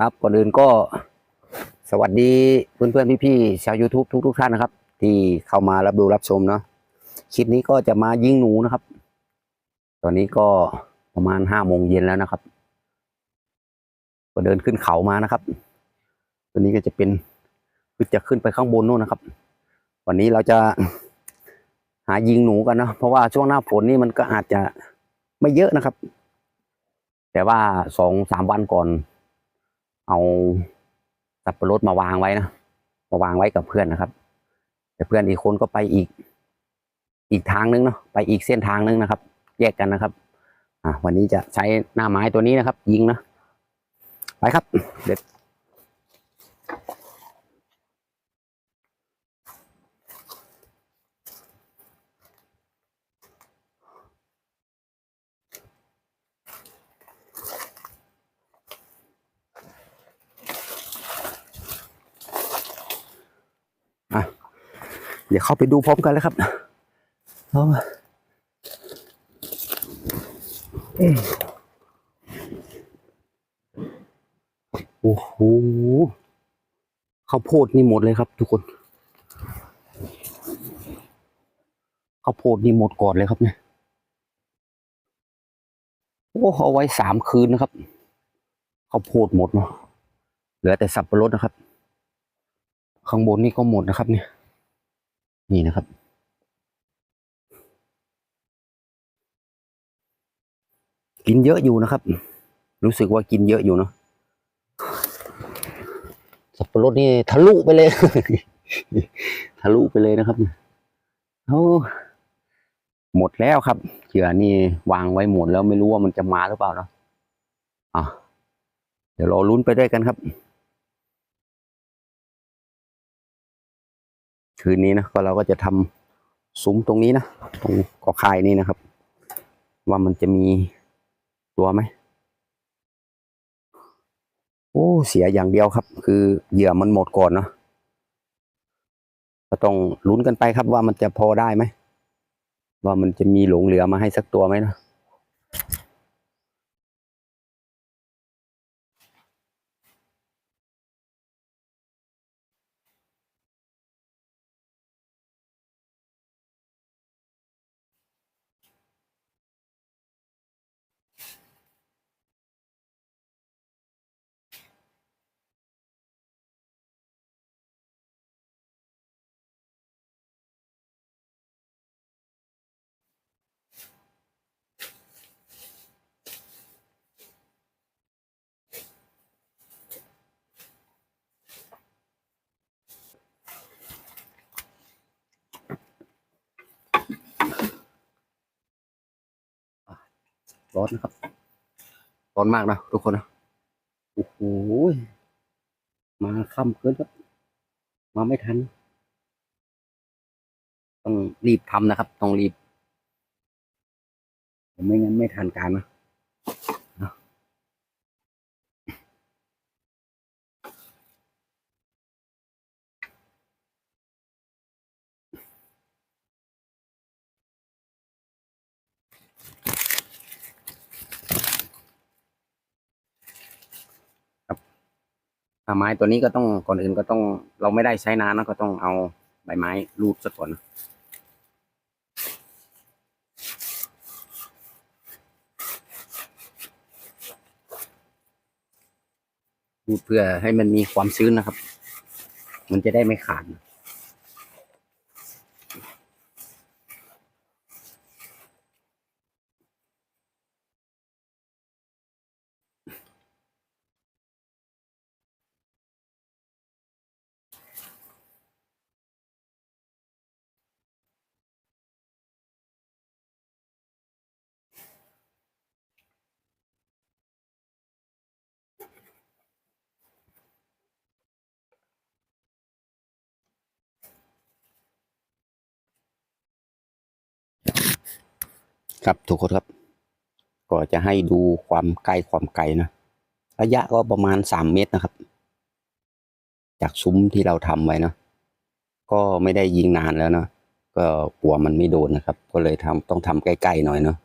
ครับก่อนอื่นก็สวัสดีเพื่อนเพื่อนๆพี่ๆชาว YouTube ทุกทุก ๆ ท่านนะครับ ที่เข้ามารับดูรับชมเนาะคลิปนี้ก็จะมายิงหนูนะครับ ตอนนี้ก็ประมาณห้าโมงเย็นแล้วนะครับ ก็เดินขึ้นเขามานะครับ ตัวนี้ก็จะเป็นคือจะขึ้นไปข้างบนนู่นนะครับ วันนี้เราจะหายิงหนูกันเนาะเพราะว่าช่วงหน้าฝนนี่มันก็อาจจะไม่เยอะนะครับ แต่ว่าสองสามวันก่อน เอาสับปะรดมาวางไว้นะมาวางไว้กับเพื่อนนะครับ แต่เพื่อนอีกคนก็ไปอีก อีกทางนึงเนาะไปอีกเส้นทางนึงนะครับ แยกกันนะครับ อ่าวันนี้จะใช้หน้าไม้ตัวนี้นะครับ ยิงนะไปครับเด็ด เดี๋ยวเข้าไปดูพร้อมกันเลยครับเอาโอ้โหข้าวโพดนี่หมดเลยครับ ทุกคนข้าวโพดนี่หมดก่อนเลยครับเนี่ยโอ้เอาไว้สามคืนนะครับข้าวโพดหมดเนาะเหลือแต่สับปะรดนะครับ ข้างบนนี่ก็หมดนะครับเนี่ย นี่นะครับ กินเยอะอยู่นะครับ รู้สึกว่ากินเยอะอยู่เนาะสับปะรดนี่ทะลุไปเลย ทะลุไปเลยนะครับโอ้หมดแล้วครับเจือนี่วางไว้หมดแล้วไม่รู้ว่ามันจะมาหรือเปล่าเนาะอะเดี๋ยวรอลุ้นไปด้วยกันครับ คืนนี้นะก็เราก็จะทำซุ้มตรงนี้นะตรงกอคายนี่นะครับ ว่ามันจะมีตัวไหมโอ้เสียอย่างเดียวครับ คือเหยื่อมันหมดก่อนเนาะก็ต้องลุ้นกันไปครับว่ามันจะพอได้ไหมว่ามันจะมีหลงเหลือมาให้สักตัวไหมนะ ร้อนนะครับ ร้อนมากนะทุกคนนะโอ้โหมาค่ำเกินครับ มาไม่ทัน ต้องรีบทำนะครับ ต้องรีบ ไม่งั้นไม่ทันการนะนะ ไม้ตัวนี้ก็ต้องก่อนอื่นก็ต้องเราไม่ได้ใช้นานนะก็ต้องเอาใบไม้รูดซะก่อนนะรูดเพื่อให้มันมีความชื้นนะครับ มันจะได้ไม่ขาดนะ ครับทุกคนครับ ก็จะให้ดูความใกล้ความไกลนะ ระยะก็ประมาณสามเมตรนะครับ จากซุ้มที่เราทำไว้นะก็ไม่ได้ยิงนานแล้วนะก็กลัวมันไม่โดนนะครับ ก็เลยทำต้องทำใกล้ๆหน่อยเนาะ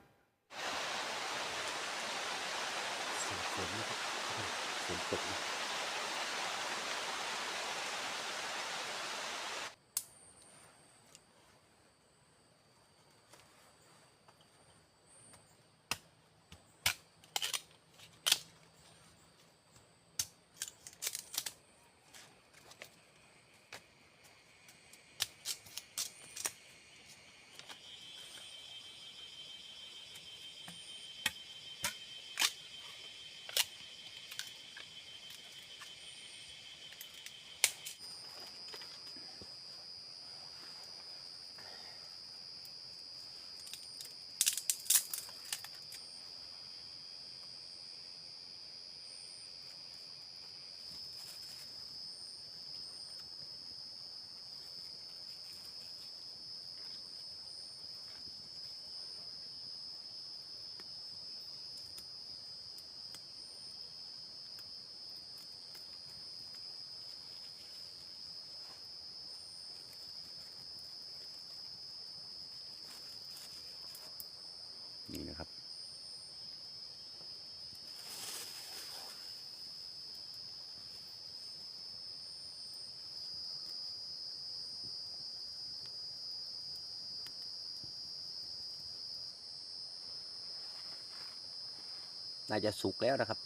น่าจะสุกแล้วนะครับ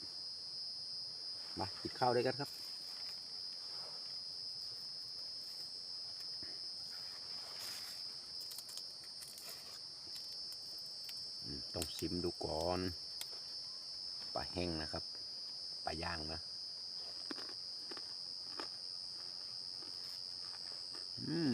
มากินข้าวด้วยกันครับต้องชิมดูก่อนปลาแห้งนะครับปลาย่างนะอืม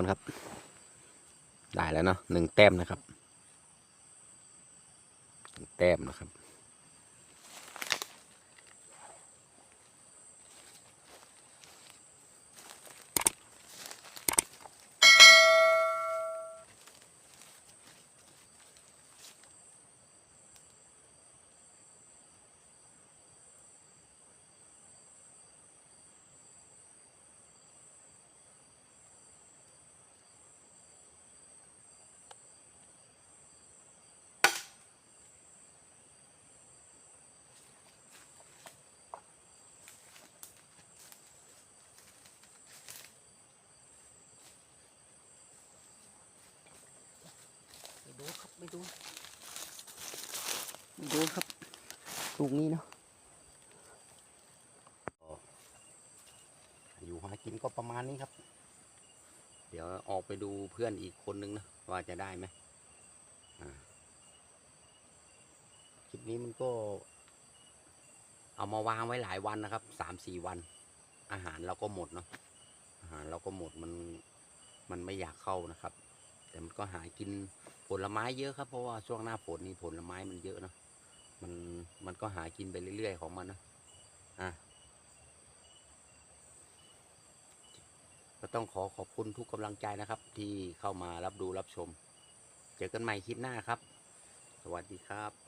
คนครับ ได้แล้วเนาะหนึ่งแต้มนะครับแต้มนะครับ ดนครับไม่โดนไม่โดนครับลูกนี้เนาะอยู่หากินก็ประมาณนี้ครับ เดี๋ยวออกไปดูเพื่อนอีกคนนึงนะว่าจะได้ไหมคลิปนี้มันก็ เอามาวางไว้หลายวันนะครับสามสี่วัน อาหารเราก็หมดเนาะอาหารเราก็หมดมันมันไม่อยากเข้านะครับ แต่มันก็หากินผลไม้เยอะครับ เพราะว่าช่วงหน้าฝนนี่ผลไม้มันเยอะเนาะมันมันก็หากินไปเรื่อยๆของมันนะอะก็ต้องขอขอบคุณทุกกำลังใจนะครับ ที่เข้ามารับดูรับชม เจอกันใหม่คลิปหน้าครับ สวัสดีครับ